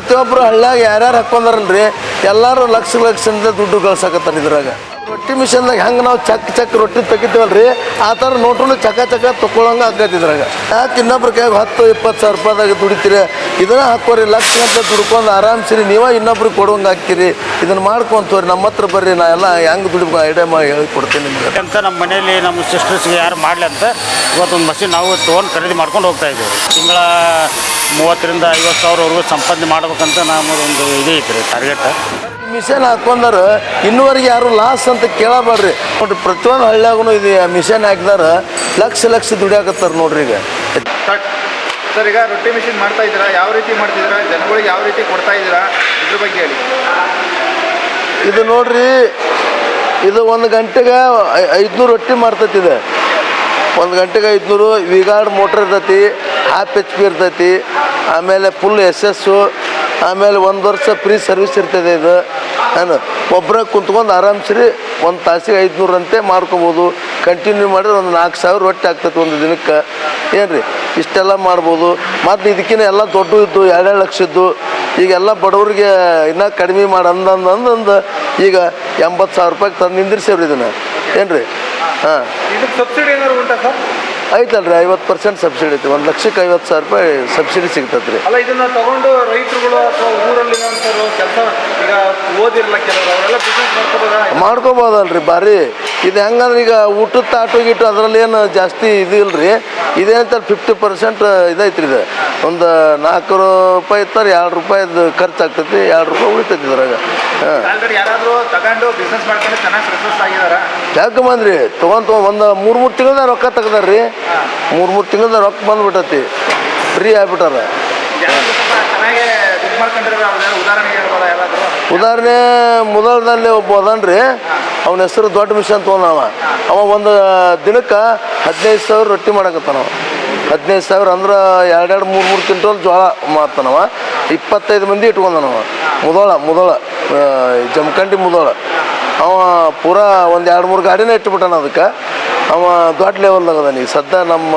ಪ್ರತಿಯೊಬ್ಬರು ಹಳ್ಳಿಯಾಗ ಯಾರ್ಯಾರು ಹಾಕೊಂಡಾರಲ್ರಿ ಎಲ್ಲರೂ ಲಕ್ಷ ಲಕ್ಷದಿಂದ ದುಡ್ಡು ಗಳಿಸಕತ್ತಾರ ಇದ್ರಾಗ. ರೊಟ್ಟಿ ಮಿಷನ್ದಾಗ ಹೆಂಗೆ ನಾವು ಚಕ್ ಚಕ್ ರೊಟ್ಟಿ ತೆಗಿತೀವಲ್ರಿ, ಆ ಥರ ನೋಟ್ರು ಚಕ ಚಕ ತೊಗೊಳಂಗೆ ಆಗತ್ತೆ ಇದ್ರಾಗ. ಯಾಕೆ ಇನ್ನೊಬ್ರ ಕೈಗೆ ಹತ್ತು, ಇಪ್ಪತ್ತು ಸಾವಿರ ರೂಪಾಯಿದಾಗ ದುಡಿತೀರಿ? ಇದನ್ನ ಹಾಕೋರಿ ಲಕ್ಷ ಅಂತ ದುಡ್ಕೊಂಡು ಆರಾಮ್ಸಿರಿ, ನೀವೇ ಇನ್ನೊಬ್ರಿಗೆ ಕೊಡುವಂಗೆ ಹಾಕ್ತೀರಿ ಇದನ್ನ ಮಾಡ್ಕೊಂತವ್ರಿ ನಮ್ಮ ಹತ್ರ ಬರ್ರಿ, ನಾ ಎಲ್ಲ ಹೆಂಗೆ ದುಡಿಬೇಕು ಐಡಿಯಾ ಮಾಡಿ ಹೇಳ್ಕೊಡ್ತೀನಿ ನಿಮ್ಗೆ. ಅಂತ ನಮ್ಮ ಮನೆಯಲ್ಲಿ ನಮ್ಮ ಸಿಸ್ಟರ್ಸ್ಗೆ ಯಾರು ಮಾಡಲಿ ಅಂತ ಇವತ್ತೊಂದು ಮಷಿನ್ ನಾವು ತೊಗೊಂಡು ಖರೀದಿ ಮಾಡ್ಕೊಂಡು ಹೋಗ್ತಾ ಇದ್ದೀವಿ. ತಿಂಗಳ ಮೂವತ್ತರಿಂದ ಐವತ್ತು ಸಾವಿರವರೆಗೂ ಸಂಪಾದನೆ ಮಾಡ್ಬೇಕಂತ ನಮ್ಮದೊಂದು ಇದು ಐತ್ರಿ ಟಾರ್ಗೆಟ್ ಮಿಷನ್ ಹಾಕೊಂಡಾರ ಇನ್ನೂವರೆಗೆ ಯಾರು ಲಾಸ್ ಅಂತ ಕೇಳಬೇಡ್ರಿ. ನೋಡ್ರಿ ಪ್ರತಿಯೊಂದು ಹಳ್ಳಿಯಾಗೂ ಇದು ಮಿಷನ್ ಹಾಕಿದಾರ ಲಕ್ಷ ಲಕ್ಷ ದುಡಿಯಾಕತ್ತಾರ ನೋಡ್ರಿ ಈಗ. ಸರ್ ಈಗ ರೊಟ್ಟಿ ಮಿಷಿನ್ ಮಾಡ್ತಾ ಇದ್ದೀರಾ? ಯಾವ ರೀತಿ ಮಾಡ್ತಿದ್ದೀರಾ? ಜನಗಳಿಗೆ ಯಾವ ರೀತಿ ಕೊಡ್ತಾ ಇದ್ದೀರಾ? ಇದ್ರ ಬಗ್ಗೆ ಹೇಳಿ. ಇದು ನೋಡ್ರಿ ಇದು ಒಂದು ಗಂಟೆಗೆ ಐದುನೂರು ರೊಟ್ಟಿ ಮಾಡ್ತೈತಿ ಇದು ಒಂದು ಗಂಟೆಗೆ ಐದುನೂರು ವಿಗಾರ್ಡ್ ಮೋಟ್ರ್ ಇರ್ತೈತಿ ಹಾಫ್ ಎಚ್ ಪಿ ಇರ್ತೈತಿ ಆಮೇಲೆ ಫುಲ್ ಎಸ್ ಎಸ್ಸು ಆಮೇಲೆ ಒಂದು ವರ್ಷ ಫ್ರೀ ಸರ್ವಿಸ್ ಇರ್ತದೆ ಇದು. ಏನು ಒಬ್ಬರೇ ಕುಂತ್ಕೊಂಡು ಆರಾಮ್ಸ್ರಿ, ಒಂದು ತಾಸಿಗೆ ಐದುನೂರು ಅಂತೆ ಮಾಡ್ಕೊಬೋದು. ಕಂಟಿನ್ಯೂ ಮಾಡಿದ್ರೆ ಒಂದು ನಾಲ್ಕು ಸಾವಿರ ರೊಟ್ಟಿ ಆಗ್ತೈತಿ ಒಂದು ದಿನಕ್ಕೆ. ಏನು ರೀ ಇಷ್ಟೆಲ್ಲ ಮಾಡ್ಬೋದು. ಮತ್ತು ಇದಕ್ಕಿಂತ ಎಲ್ಲ ದೊಡ್ಡ ಇದ್ದು ಎರಡೆರಡು ಲಕ್ಷ ಇದ್ದು ಈಗೆಲ್ಲ ಬಡವ್ರಿಗೆ ಇನ್ನೂ ಕಡಿಮೆ ಮಾಡಿ ಅಂದಂದು ಅಂದಂದು ಈಗ ಎಂಬತ್ತು ಸಾವಿರ ರೂಪಾಯಿಗೆ ತಂದು ನಿಂದಿರ್ಸೇವ್ರಿ ಇದನ್ನು. ಏನು ರೀ ಹಾಂ ಸಬ್ಸಿಡಿ ಏನಾದ್ರು ಉಂಟಾ ಸರ್? ಐತಲ್ರಿ ಐವತ್ತು ಪರ್ಸೆಂಟ್ ಸಬ್ಸಿಡಿ ಐತಿ. ಒಂದು ಲಕ್ಷಕ್ಕೆ ಐವತ್ತು ಸಾವಿರ ರೂಪಾಯಿ ಸಬ್ಸಿಡಿ ಸಿಗ್ತೈತೆ ರೀ ಅಲ್ಲ ಇದನ್ನ ತಗೊಂಡು ರೈತರುಗಳು ಅಥವಾ ಊರಲ್ಲಿ ಕೆಲಸ ಈಗ ಓದಿರಲ್ಲ ಕೆಲವರು ಅವರೆಲ್ಲ ಬಿಸ್ನೆಸ್ ಮಾಡ್ಕೋಬೋದಾ? ಮಾಡ್ಕೋಬೋದಲ್ರಿ ಭಾರಿ. ಇದು ಹೆಂಗಂದ್ರೆ ಈಗ ಊಟದ ತಾಟು ಗೀಟು ಅದರಲ್ಲಿ ಏನು ಜಾಸ್ತಿ ಇದು ಇಲ್ರಿ. ಇದೇನಂತಾರೆ ಫಿಫ್ಟಿ ಪರ್ಸೆಂಟ್ ಇದೈತ್ರಿ ಇದು. ಒಂದು ನಾಲ್ಕು ರೂಪಾಯಿ ಇತ್ತಾರೆ ಎರಡು ರೂಪಾಯಿದು ಖರ್ಚು ಆಗ್ತೈತಿ ಎರಡು ರೂಪಾಯಿ ಉಳಿತೈತಿ ಇದ್ರಾಗ. ಹಾಂ. ಯಾಕೆ ಬಂದ್ರಿ? ತೊಗೊಂಡ್ ತೊಗೊಂಡ್ ಒಂದು ಮೂರು ಮೂರು ತಿಂಗಳದ ರೊಕ್ಕ ರೀ ಮೂರು ಮೂರು ತಿಂಗಳದ ರೊಕ್ಕ ಬಂದ್ಬಿಟ್ಟತಿ ಫ್ರೀ ಆಗ್ಬಿಟ್ಟಾರ. ಉದಾಹರಣೆ ಮೊದಲದಲ್ಲಿ ಒಬ್ಬ ಅದನ್ರಿ. ಅವನ ಹೆಸರು ದೊಡ್ಡ ಮಿಷನ್ ತೊಗೊಂಡವ ಅವ ಒಂದು ದಿನಕ್ಕೆ ಹದಿನೈದು ಸಾವಿರ ರೊಟ್ಟಿ ಮಾಡಕತ್ತಾನವ ಹದಿನೈದು ಸಾವಿರ ಅಂದ್ರೆ ಎರಡೆರಡು ಮೂರು ಮೂರು ಕ್ವಿಂಟಲ್ ಜೋಳ ಮಾಡ್ತಾನವ ಇಪ್ಪತ್ತೈದು ಮಂದಿ ಇಟ್ಕೊಂಡನವ ಮುದೋಳ ಮುದೋಳ ಜಮಖಂಡಿ ಮುದೋಳ. ಅವ ಪೂರಾ ಒಂದು ಎರಡು ಮೂರು ಗಾಡಿನೇ ಇಟ್ಬಿಟ್ಟಾನ ಅದಕ್ಕೆ. ಅವ ದೊಡ್ಡ ಲೆವೆಲ್ದಾಗ ಅದಾನ ಈಗ. ಸದ್ಯ ನಮ್ಮ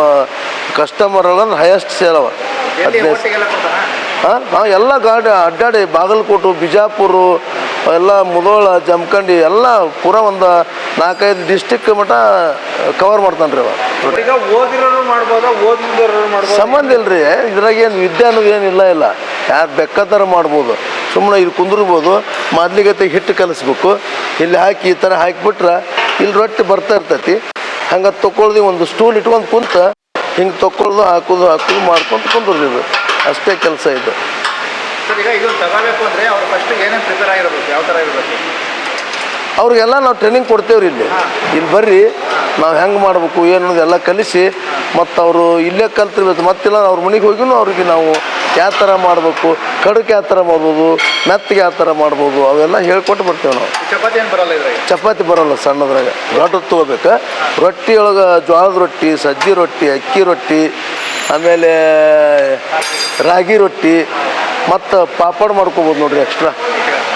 ಕಸ್ಟಮರ್ ಅಂದ್ರೆ ಹೈಯೆಸ್ಟ್ ಸೇಲ್ ಅವ. ಹದಿನೈದು ಹಾಂ ಎಲ್ಲ ಗಾಡಿ ಅಡ್ಡಾಡಿ ಬಾಗಲಕೋಟು ಬಿಜಾಪುರ ಎಲ್ಲ ಮುದೋಳ ಜಮಖಂಡಿ ಎಲ್ಲ ಪೂರ ಒಂದು ನಾಲ್ಕೈದು ಡಿಸ್ಟಿಕ್ ಮಟ್ಟ ಕವರ್ ಮಾಡ್ತಾನೆ ರೀ ಅವ ಸಂಬಂಧ ಇಲ್ರಿ. ಇದ್ರಾಗ ಏನು ವಿದ್ಯೆ ಅನ್ನೋದು ಏನಿಲ್ಲ ಇಲ್ಲ. ಯಾರು ಬೆಕ್ಕತ್ತಾರ ಮಾಡ್ಬೋದು. ಸುಮ್ಮನೆ ಇಲ್ಲಿ ಕುಂದಿರ್ಬೋದು. ಮೊದ್ಲಿಗತ್ತೆ ಹಿಟ್ಟು ಕಲಿಸ್ಬೇಕು. ಇಲ್ಲಿ ಹಾಕಿ ಈ ಥರ ಹಾಕಿಬಿಟ್ರೆ ಇಲ್ಲಿ ರೊಟ್ಟಿ ಬರ್ತಾ ಇರ್ತೈತಿ. ಹಂಗೆ ತೊಗೊಳ್ದು ಒಂದು ಸ್ಟೂಲ್ ಇಟ್ಕೊಂಡು ಕುಂತ ಹಿಂಗೆ ತೊಗೊಳ್ದು ಹಾಕೋದು ಹಾಕೋದು ಮಾಡ್ಕೊಂಡು ಕುಂದ್ರದು ಇದು ಅಷ್ಟೇ ಕೆಲಸ ಇದು. ಸರ್ ಈಗ ಇದು ತಗೋಬೇಕು ಅಂದ್ರೆ ಅವ್ರು ಫಸ್ಟ್ ಏನೇನು ಪ್ರಿಪೇರ್ ಆಗಿರ್ಬೇಕು ಯಾವ ಥರ ಇರಬೇಕು? ಅವ್ರಿಗೆಲ್ಲ ನಾವು ಟ್ರೈನಿಂಗ್ ಕೊಡ್ತೇವ್ರಿ ಇಲ್ಲಿ. ಇಲ್ಲಿ ಬರ್ರಿ ನಾವು ಹೆಂಗೆ ಮಾಡಬೇಕು ಏನು ಅನ್ನೋದು ಎಲ್ಲ ಕಲಿಸಿ ಮತ್ತು ಅವರು ಇಲ್ಲೇ ಕಲ್ತಿರ್ಬೇಕು ಮತ್ತಿಲ್ಲ ಅವ್ರ ಮನೆಗೆ ಹೋಗಿನೂ ಅವ್ರಿಗೆ ನಾವು ಯಾವ ಥರ ಮಾಡಬೇಕು ಕಡಕ್ಕೆ ಯಾವ ಥರ ಮಾಡ್ಬೋದು ಮೆತ್ತಗೆ ಯಾವ ಥರ ಮಾಡ್ಬೋದು ಅವೆಲ್ಲ ಹೇಳ್ಕೊಟ್ಟು ಬರ್ತೇವೆ ನಾವು. ಚಪಾತಿ ಏನು ಬರಲ್ಲ ಚಪಾತಿ ಬರೋಲ್ಲ ಸಣ್ಣದ್ರಾಗ. ರೊಟ್ಟಿ ತೊಗೋಬೇಕು. ರೊಟ್ಟಿ ಒಳಗೆ ಜೋಳದ ರೊಟ್ಟಿ ಸಜ್ಜಿ ರೊಟ್ಟಿ ಅಕ್ಕಿ ರೊಟ್ಟಿ ಆಮೇಲೆ ರಾಗಿ ರೊಟ್ಟಿ ಮತ್ತು ಪಾಪಡ್ ಮಾಡ್ಕೋಬೋದು ನೋಡ್ರಿ ಎಕ್ಸ್ಟ್ರಾ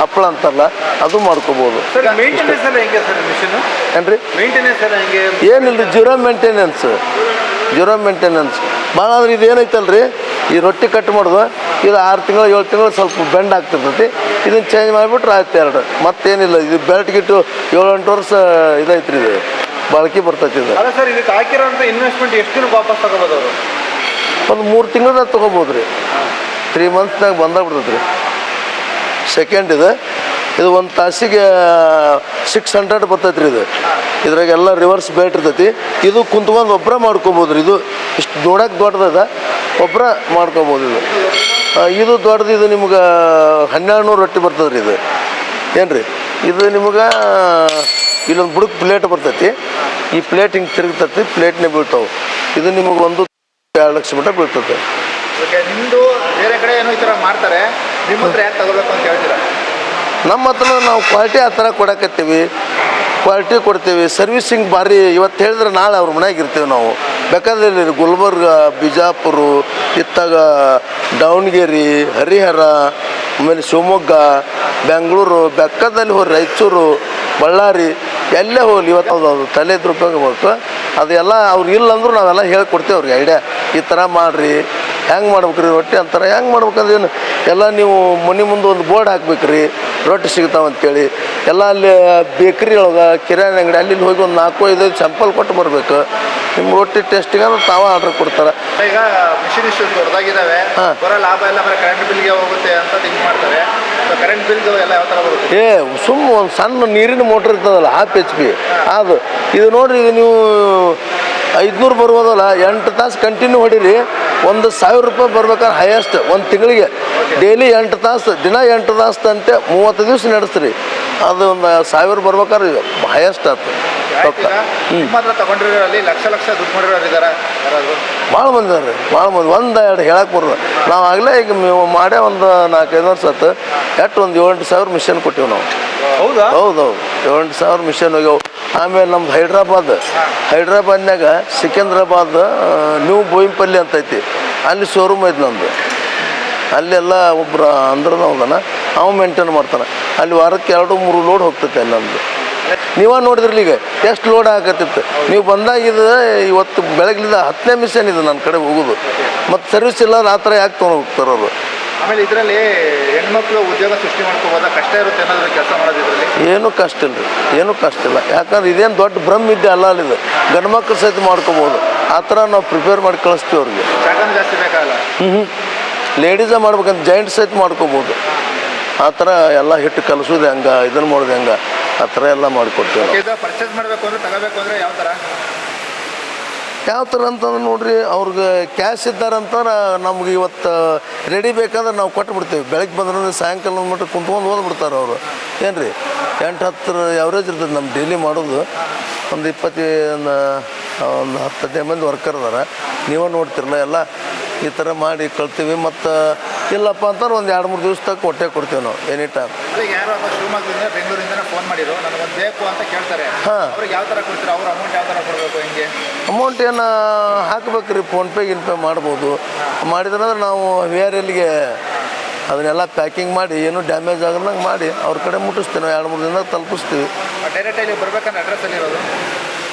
ಹಪ್ಪಳ ಅಂತಾರಲ್ಲ ಅದು ಮಾಡ್ಕೋಬೋದು. ಏನ್ರಿ? ಮೇಂಟೆನೆನ್ಸ್ ಎಲ್ಲ ಹೆಂಗೆ? ಏನಿಲ್ಲ ಜೀರೋ ಮೇಂಟೆನೆನ್ಸ್ ಜೀರೋ ಮೇಂಟೆನೆನ್ಸ್ ಭಾಳ ಅಂದ್ರೆ ಇದು ಏನೈತಲ್ರಿ ಈ ರೊಟ್ಟಿ ಕಟ್ ಮಾಡೋದು ಇದು ಆರು ತಿಂಗಳು ಏಳು ತಿಂಗಳು ಸ್ವಲ್ಪ ಬೆಂಡ್ ಆಗ್ತಿರ್ತೈತಿ. ಇದನ್ನ ಚೇಂಜ್ ಮಾಡಿಬಿಟ್ರೆ ಆಯ್ತು ಎರಡು. ಮತ್ತೇನಿಲ್ಲ ಇದು ಬೆಲ್ಟ್ ಗಿಟ್ಟು ಏಳು ಎಂಟು ವರ್ಷ ಇದೈತ್ರಿ ಇದು. ಬಾಳ್ಕೆ ಬರ್ತೈತಿ ಇದು. ಸರ್ ಇದಕ್ಕೆ ಹಾಕಿರೋಂಥ ಇನ್ವೆಸ್ಟ್ಮೆಂಟ್ ಎಷ್ಟು ವಾಪಸ್ ತಗೋಬೋದು ಅವರು? ಒಂದು ಮೂರು ತಿಂಗಳದಾಗ ತೊಗೋಬೋದು ರೀ. ತ್ರೀ ಮಂತ್ಸ್ನಾಗ ಬಂದಾಗ್ಬಿಡ್ತೈತೆ ರೀ ಸೆಕೆಂಡ್ ಇದು. ಇದು ಒಂದು ತಾಸಿಗೆ ಸಿಕ್ಸ್ ಹಂಡ್ರೆಡ್ ಬರ್ತೈತೆ ರೀ ಇದು. ಇದ್ರಾಗೆಲ್ಲ ರಿವರ್ಸ್ ಬೇಟ್ ಇರ್ತೈತಿ. ಇದು ಕುಂತ್ಕೊಂಡು ಒಬ್ಬರ ಮಾಡ್ಕೊಬೋದು ರೀ. ಇದು ಇಷ್ಟು ನೋಡಕ್ಕೆ ದೊಡ್ಡದದ. ಒಬ್ಬರ ಮಾಡ್ಕೊಬೋದು ಇದು. ಇದು ದೊಡ್ಡದು ಇದು ನಿಮ್ಗೆ ಹನ್ನೆರಡು ನೂರು ರೊಟ್ಟಿ ಬರ್ತದೆ ರೀ ಇದು. ಏನು ರೀ ಇದು ನಿಮ್ಗೆ ಇಲ್ಲೊಂದು ಬುಡಕ್ಕೆ ಪ್ಲೇಟ್ ಬರ್ತೈತಿ. ಈ ಪ್ಲೇಟ್ ಹಿಂಗೆ ತಿರುಗ್ತೈತಿ ಪ್ಲೇಟ್ನೇ ಬೀಳ್ತಾವೆ. ಇದು ನಿಮಗೆ ಒಂದು ಎರಡು ಲಕ್ಷ ಮಟ್ಟ ಬೀಳ್ತದೆ. ಓಕೆ ನಿಮ್ಮದು ಬೇರೆ ಕಡೆ ಏನೋ ಈ ಥರ ಮಾಡ್ತಾರೆ ನಿಮ್ಮ ಹತ್ರ ಯಾಕೆ ತಗೋಬೇಕು ಅಂತ ಹೇಳ್ತೀರಾ? ನಮ್ಮ ಹತ್ರ ನಾವು ಕ್ವಾಲಿಟಿ ಆ ಥರ ಕೊಡಕತ್ತೀವಿ. ಕ್ವಾಲಿಟಿ ಕೊಡ್ತೀವಿ. ಸರ್ವಿಸಿಂಗ್ ಭಾರಿ ಇವತ್ತು ಹೇಳಿದ್ರೆ ನಾಳೆ ಅವ್ರ ಮನೆಯಾಗ ಇರ್ತೀವಿ ನಾವು. ಬೇಕಾದ್ರೆ ಇಲ್ಲಿ ಗುಲ್ಬರ್ಗ ಬಿಜಾಪುರ ಇತ್ತಾಗ ದಾವಣಗೆರೆ ಹರಿಹರ ಆಮೇಲೆ ಶಿವಮೊಗ್ಗ ಬೆಂಗಳೂರು ಬೆಕ್ಕದಲ್ಲಿ ಹೋಗಿ ರಾಯಚೂರು ಬಳ್ಳಾರಿ ಎಲ್ಲೇ ಹೋಗಲಿ ಇವತ್ತು ಅದು ಅದು ತಲೆ ಉಪಯೋಗ ಬೇಕು ಅದೆಲ್ಲ ಅವ್ರು ಇಲ್ಲ ಅಂದ್ರೂ ನಾವೆಲ್ಲ ಹೇಳ್ಕೊಡ್ತೇವೆ ಅವ್ರಿಗೆ ಐಡಿಯಾ. ಈ ಥರ ಮಾಡಿರಿ ಹೆಂಗೆ ಮಾಡ್ಬೇಕ್ರಿ ರೊಟ್ಟಿ ಅಂತಾರೆ ಹೆಂಗೆ ಮಾಡ್ಬೇಕಂದ್ರೆ ಏನು? ಎಲ್ಲ ನೀವು ಮನೆ ಮುಂದೆ ಒಂದು ಬೋರ್ಡ್ ಹಾಕ್ಬೇಕ್ರಿ ರೊಟ್ಟಿ ಸಿಗ್ತಾವೆ ಅಂತೇಳಿ. ಎಲ್ಲ ಅಲ್ಲಿ ಬೇಕ್ರಿ ಒಳಗೆ ಕಿರಾಣಿ ಅಂಗಡಿ ಅಲ್ಲಿ ಹೋಗಿ ಒಂದು ನಾಲ್ಕು ಐದು ಸ್ಯಾಂಪಲ್ ಕೊಟ್ಟು ಬರಬೇಕು. ನಿಮ್ಮ ರೊಟ್ಟಿ ಟೇಸ್ಟಿಗೆ ಅಂದ್ರೆ ತಾವ ಆರ್ಡ್ರ್ ಕೊಡ್ತಾರೆ. ಈಗ ಮಿಷಿನ್ ಇಷ್ಟು ದೊಡ್ಡದಾಗಿದ್ದಾವೆ ಹಾ. ಲಾಭ ಎಲ್ಲ ಬರೋ ಕರೆಂಟ್ ಬಿಲ್ಗೆ ಹೋಗುತ್ತೆ ಅಂತ ಥಿಂಕ್ ಮಾಡ್ತಾರೆ. ಏ ಸುಮ್ಮ ಒಂದು ಸಣ್ಣ ನೀರಿನ ಮೋಟ್ರ್ ಇರ್ತದಲ್ಲ ಹಾಫ್ ಎಚ್ ಪಿ ಅದು, ಇದು ನೋಡ್ರಿ, ಇದು ನೀವು ಐದುನೂರು ಬರ್ಬೋದಲ್ಲ ಎಂಟು ತಾಸು ಕಂಟಿನ್ಯೂ ಹೊಡೀರಿ ಒಂದು ಸಾವಿರ ರೂಪಾಯಿ ಬರ್ಬೇಕಾದ್ರೆ ಹೈಯೆಸ್ಟ್ ಒಂದು ತಿಂಗಳಿಗೆ ಡೈಲಿ ಎಂಟು ತಾಸು ದಿನ ಎಂಟು ತಾಸು ಅಂತೆ ಮೂವತ್ತು ದಿವಸ ನಡೆಸ್ರಿ. ಅದು ಒಂದು ಸಾವಿರ ಬರ್ಬೇಕಾದ್ರೆ ಹೈಯೆಸ್ಟ್ ಆಯ್ತು ಭಾಳ ಮಂದಿ ಅದಾರೆ ಭಾಳ ಮಂದಿ. ಒಂದು ಎರಡು ಹೇಳಕ್ಕೆ ಬರೋದು ನಾವು ಆಗಲೇ ಈಗ ಮಾಡೇ ಒಂದು ನಾಲ್ಕೈದು ವರ್ಷ ಆತು. ಎಷ್ಟು ಒಂದು ಏಳೆಂಟು ಸಾವಿರ ಮಿಷನ್ ಕೊಟ್ಟಿವಿ ನಾವು. ಹೌದಾ? ಹೌದೌದು ಏಳೆಂಟು ಸಾವಿರ ಮಿಷನ್ ಹೋಗ್ಯಾವ. ಆಮೇಲೆ ನಮ್ದು ಹೈದ್ರಾಬಾದ್. ಹೈದ್ರಾಬಾದ್ನಾಗ ಸಿಕಂದ್ರಾಬಾದ್ ನ್ಯೂ ಬೋಯಿಂಪಲ್ಲಿ ಅಂತ ಐತಿ. ಅಲ್ಲಿ ಶೋರೂಮ್ ಐತಿ ನಮ್ಮದು ಅಲ್ಲೆಲ್ಲ ಒಬ್ಬರು ಅಂದ್ರೆ ಅವನ ಅವ ಮೇಂಟೈನ್ ಮಾಡ್ತಾನೆ. ಅಲ್ಲಿ ವಾರಕ್ಕೆ ಎರಡು, ಮೂರು ಲೋಡ್ ಹೋಗ್ತೈತೆ ಅಲ್ಲಿ ನಮ್ಮದು ನೀವ ನೋಡಿದ್ರಲ್ಲ ಈಗ, ಎಷ್ಟು ಲೋಡ್ ಆಗತ್ತಿತ್ತು ನೀವು ಬಂದಾಗ ಇದು ಇವತ್ತು ಬೆಳಗ್ಲಿಂದ ಹತ್ತನೇ ಮಿಷನ್ ಇದು ನನ್ನ ಕಡೆ ಹೋಗೋದು. ಮತ್ತು ಸರ್ವಿಸ್ ಇಲ್ಲ ಥರ ಯಾಕೆ ತೊಗೊಂಡು ಹೋಗ್ತಾರೆ ಅವರು? ಆಮೇಲೆ ಇದರಲ್ಲಿ ಹೆಣ್ಮಕ್ಳು ಉದ್ಯೋಗ ಸೃಷ್ಟಿ ಮಾಡ್ಕೋಬೋದಾ ಕಷ್ಟ ಇರುತ್ತೆ ಅನ್ನೋದ್ರ ಕೆಲಸ ಮಾಡೋದು ಇದರಲ್ಲಿ? ಏನೂ ಕಷ್ಟ ಇಲ್ಲ ಏನು ಏನೂ ಕಷ್ಟ ಇಲ್ಲ. ಯಾಕಂದ್ರೆ ಇದೇನು ದೊಡ್ಡ ಭ್ರಮ್ ಇದ್ದೆ ಅಲ್ಲ ಇದು ಗಂಡು ಮಕ್ಕಳು ಸಹಿತ ಮಾಡ್ಕೋಬೋದು. ಆ ಥರ ನಾವು ಪ್ರಿಪೇರ್ ಮಾಡಿ ಕಳಿಸ್ತೀವಿ ಅವ್ರಿಗೆ. ಜಾಗನೂ ಜಾಸ್ತಿ ಬೇಕಾಗಲ್ಲ? ಹ್ಞೂ ಹ್ಞೂ ಲೇಡೀಸೇ ಮಾಡ್ಬೇಕಂತ ಜೈಂಟ್ ಸಹಿತ ಮಾಡ್ಕೋಬೋದು. ಆ ಥರ ಎಲ್ಲ ಹಿಟ್ಟು ಕಲಿಸೋದು ಹೆಂಗೆ ಇದನ್ನು ಮಾಡೋದು ಹೆಂಗೆ. ಆ ಥರ ಎಲ್ಲ ಮಾಡಿಕೊಡ್ತೀವಿ ಪರ್ಚೇಸ್ ಮಾಡಬೇಕು ಅಂದ್ರೆ ತಗೋಬೇಕು ಅಂದ್ರೆ ಯಾವ ಥರ? ಯಾವ ಥರ ಅಂತಂದ್ರೆ ನೋಡ್ರಿ, ಅವ್ರಿಗೆ ಕ್ಯಾಶ್ ಇದ್ದಾರಂತಂದ್ರೆ ನಮ್ಗೆ ಇವತ್ತು ರೆಡಿ ಬೇಕಂದ್ರೆ ನಾವು ಕೊಟ್ಟು ಬಿಡ್ತೀವಿ ಬೆಳಗ್ಗೆ ಬಂದ್ರೆ ಸಾಯಂಕಾಲ ಮಟ್ಟ ಕುಂತ್ಕೊಂಡು ಓದ್ಬಿಡ್ತಾರೆ ಅವರು. ಏನು ರೀ ಎಂಟು ಹತ್ತರ ಯಾವ್ರೇಜ್ ಇರ್ತದೆ ನಮ್ಮ ಡೈಲಿ ಮಾಡೋದು. ಒಂದು ಇಪ್ಪತ್ತು, ಒಂದು ಹತ್ತು ಹದಿನೈದು ಮಂದಿ ವರ್ಕರ್ ಅದಾರ. ನೀವೇ ನೋಡ್ತಿರಲ್ಲ ಎಲ್ಲ? ಈ ಥರ ಮಾಡಿ ಕಳ್ತೀವಿ ಮತ್ತು ಇಲ್ಲಪ್ಪ ಅಂತಂದ್ರೆ ಒಂದು ಎರಡು ಮೂರು ದಿವಸ ತಕ್ಕ ಹೊಟ್ಟೆ ಕೊಡ್ತೀವಿ ನಾವು ಎನಿ ಟೈಮ್ ಯಾರೋ ಒಬ್ಬ ಶಿವಮೊಗ್ಗದಿಂದ ಬೆಂಗಳೂರಿಂದ ಫೋನ್ ಮಾಡಿದ್ರು ನನಗೊಂದು ಬೇಕು ಅಂತ ಕೇಳ್ತಾರೆ. ಹಾಂ. ಅವ್ರಿಗೆ ಯಾವ ಥರ ಕೊಡ್ತೀರಾ? ಅವ್ರ ಅಮೌಂಟ್ ಯಾವ ಥರ ಕೊಡಬೇಕು ಹಿಂಗೆ? ಅಮೌಂಟ್ ಏನು ಹಾಕ್ಬೇಕು ರೀ ಫೋನ್ಪೇ ಗಿನ್ಪೇ ಮಾಡ್ಬೋದು. ಮಾಡಿದ್ರಂದ್ರೆ ನಾವು ವೇರ್ ಎಲ್ಲಿಗೆ ಅದನ್ನೆಲ್ಲ ಪ್ಯಾಕಿಂಗ್ ಮಾಡಿ ಏನು ಡ್ಯಾಮೇಜ್ ಆಗದಂಗೆ ಮಾಡಿ ಅವ್ರ ಕಡೆ ಮುಟ್ಟಿಸ್ತೀವಿ ನಾವು ಎರಡು ಮೂರು ದಿನ ತಲುಪಿಸ್ತೀವಿ. ಡೈರೆಕ್ಟ್ ಇಲ್ಲಿ ಬರ್ಬೇಕಂದ್ರೆ ಅಡ್ರೆಸ್ಸಲ್ಲಿ ಇರೋದು?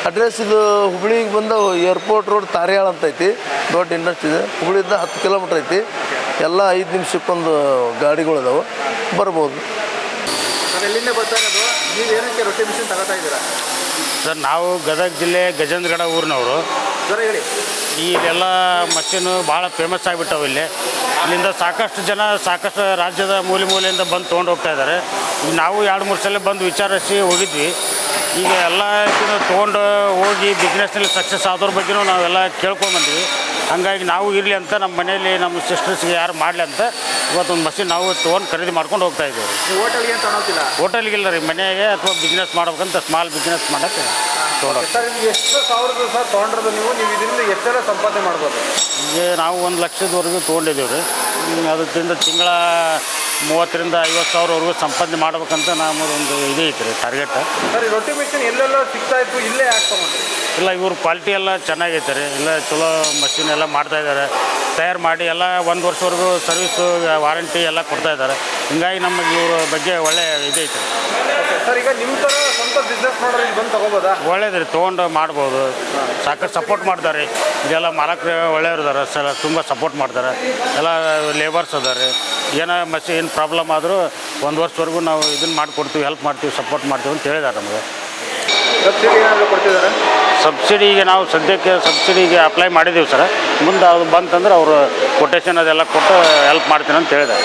ಅಡ್ರೆಸ್ ಇದು ಹುಬ್ಳಿಗೆ ಬಂದು ಏರ್ಪೋರ್ಟ್ ರೋಡ್ ತಾರ್ಯಾಳ ಅಂತ ಐತಿ. ದೊಡ್ಡ ಇಂಡಸ್ಟ್ರಿ ಇದೆ. ಹುಬ್ಳಿಯಿಂದ ಹತ್ತು ಕಿಲೋಮೀಟ್ರ್ ಐತಿ. ಎಲ್ಲ ಐದು ನಿಮಿಷಕ್ಕೊಂದು ಗಾಡಿಗಳು ಇದಾವೆ ಬರ್ಬೋದು. ಸರ್ ನೀವು ಏನಕ್ಕೆ ರೊಟ್ಟಿ ಮಿಷಿನ್ ತಗೋತಾ ಇದ್ದೀರಾ? ಸರ್ ನಾವು ಗದಗ ಜಿಲ್ಲೆ ಗಜೇಂದ್ರಗಡ ಊರಿನವರು. ಇಲ್ಲೆಲ್ಲ ಮಷೀನು ಭಾಳ ಫೇಮಸ್ ಆಗಿಬಿಟ್ಟವು ಇಲ್ಲಿ. ಇಲ್ಲಿಂದ ಸಾಕಷ್ಟು ಜನ ಸಾಕಷ್ಟು ರಾಜ್ಯದ ಮೂಲೆ ಮೂಲೆಯಿಂದ ಬಂದು ತೊಗೊಂಡು ಹೋಗ್ತಾ ಇದ್ದಾರೆ ಈಗ ನಾವು ಎರಡು ಮೂರು ಸಲ ಬಂದು ವಿಚಾರಿಸಿ ಹೋಗಿದ್ವಿ. ಈಗ ಎಲ್ಲ ಇದನ್ನು ತೊಗೊಂಡು ಹೋಗಿ ಬಿಸ್ನೆಸ್ನಲ್ಲಿ ಸಕ್ಸಸ್ ಆದವ್ರ ಬಗ್ಗೆನೂ ನಾವೆಲ್ಲ ಕೇಳ್ಕೊಂಬಂದ್ವಿ ಹಂಗಾಗಿ ನಾವು ಇರಲಿ ಅಂತ ನಮ್ಮ ಮನೆಯಲ್ಲಿ ನಮ್ಮ ಸಿಸ್ಟರ್ಸ್ಗೆ ಯಾರು ಮಾಡಲಿ ಅಂತ ಇವತ್ತೊಂದು ಮಷಿನ್ ನಾವು ತೊಗೊಂಡು ಖರೀದಿ ಮಾಡ್ಕೊಂಡು ಹೋಗ್ತಾ ಇದ್ದೀವಿ. ಹೋಟೆಲ್ಗೆ ತೊಗೊಳ್ತಿಲ್ಲ ಹೋಟೆಲ್ಗೆ ಇಲ್ಲ ರೀ ಮನೆಗೆ ಅಥವಾ ಬಿಸ್ನೆಸ್ ಮಾಡ್ಬೇಕಂತ ಸ್ಮಾಲ್ ಬಿಸ್ನೆಸ್ ಮಾಡೋಕ್ಕೆ ತೊಗೊಂಡು ಸರ್ ಎಷ್ಟು ಸಾವಿರದ ಸರ್ ತೊಗೊಂಡ್ರದು ನೀವು ನೀವು ಇದರಿಂದ ಎಷ್ಟೆಲ್ಲ ಸಂಪಾದನೆ ಮಾಡ್ಬೋದು? ಈಗ ನಾವು ಒಂದು ಲಕ್ಷದವರೆಗೂ ತೊಗೊಂಡಿದ್ದೀವಿ ರೀ. ಅದಕ್ಕಿಂತ ಅದರಿಂದ ತಿಂಗಳ ಮೂವತ್ತರಿಂದ ಐವತ್ತು ಸಾವಿರವರೆಗೂ ಸಂಪಾದನೆ ಮಾಡ್ಬೇಕಂತ ನಮ್ಮದೊಂದು ಇದು ಐತೆ ರೀ ಟಾರ್ಗೆಟ್ ಸರ್ ರೊಟ್ಟಿ ಎಲ್ಲೆಲ್ಲ ಸಿಗ್ತಾ ಇತ್ತು, ಇಲ್ಲೇ ಯಾಕೆ ತಗೊಂಡ್ರಿ? ಇಲ್ಲ ಇವ್ರ ಕ್ವಾಲಿಟಿ ಎಲ್ಲ ಚೆನ್ನಾಗೈತೆ ರೀ. ಇಲ್ಲ ಚಲೋ ಮಷಿನ್ ಎಲ್ಲ ಮಾಡ್ತಾ ಇದ್ದಾರೆ ತಯಾರು ಮಾಡಿ ಎಲ್ಲ ಒಂದು ವರ್ಷವರೆಗೂ ಸರ್ವಿಸು ವಾರಂಟಿ ಎಲ್ಲ ಕೊಡ್ತಾ ಇದ್ದಾರೆ ಹಿಂಗಾಗಿ ನಮಗೆ ಇವ್ರ ಬಗ್ಗೆ ಒಳ್ಳೆ ಇದೈತೆ. ರೀ ಸರ್ ಈಗ ನಿಮ್ಮ ಥರ ಸ್ವಂತ ಬಿಸ್ನೆಸ್ ಮಾಡೋರು ಇಲ್ಲಿ ಬಂದು ತೊಗೋಬೋದಾ? ಒಳ್ಳೇದು ರೀ ತೊಗೊಂಡು ಮಾಡ್ಬೋದು. ಸಾಕಷ್ಟು ಸಪೋರ್ಟ್ ಮಾಡ್ತಾರೆ. ಇದೆಲ್ಲ ಮಾಲಕರು ಒಳ್ಳೆಯವ್ರು ಇದಾರೆ ಸಲ ತುಂಬ ಸಪೋರ್ಟ್ ಮಾಡ್ತಾರೆ. ಎಲ್ಲ ಲೇಬರ್ಸ್ ಅದಾರೆ ಏನೋ ಮಷಿ ಏನು ಪ್ರಾಬ್ಲಮ್ ಆದರೂ ಒಂದು ವರ್ಷವರೆಗೂ ನಾವು ಇದನ್ನು ಮಾಡಿಕೊಡ್ತೀವಿ ಹೆಲ್ಪ್ ಮಾಡ್ತೀವಿ ಸಪೋರ್ಟ್ ಮಾಡ್ತೀವಿ ಅಂತ ಹೇಳಿದ್ದಾರೆ ನಮಗೆ. ಸಬ್ಸಿಡಿ ಏನಾದರೂ ಕೊಡ್ತಿದ್ದಾರೆ ಸಬ್ಸಿಡಿಗೆ ನಾವು ಸದ್ಯಕ್ಕೆ ಸಬ್ಸಿಡಿಗೆ ಅಪ್ಲೈ ಮಾಡಿದ್ದೀವಿ ಸರ್. ಮುಂದೆ ಅದು ಬಂತಂದ್ರೆ ಅವರು ಕೊಟೇಶನ್ ಅದೆಲ್ಲ ಕೊಟ್ಟು ಹೆಲ್ಪ್ ಮಾಡ್ತೀನಿ ಅಂತ ಹೇಳಿದ್ದಾರೆ.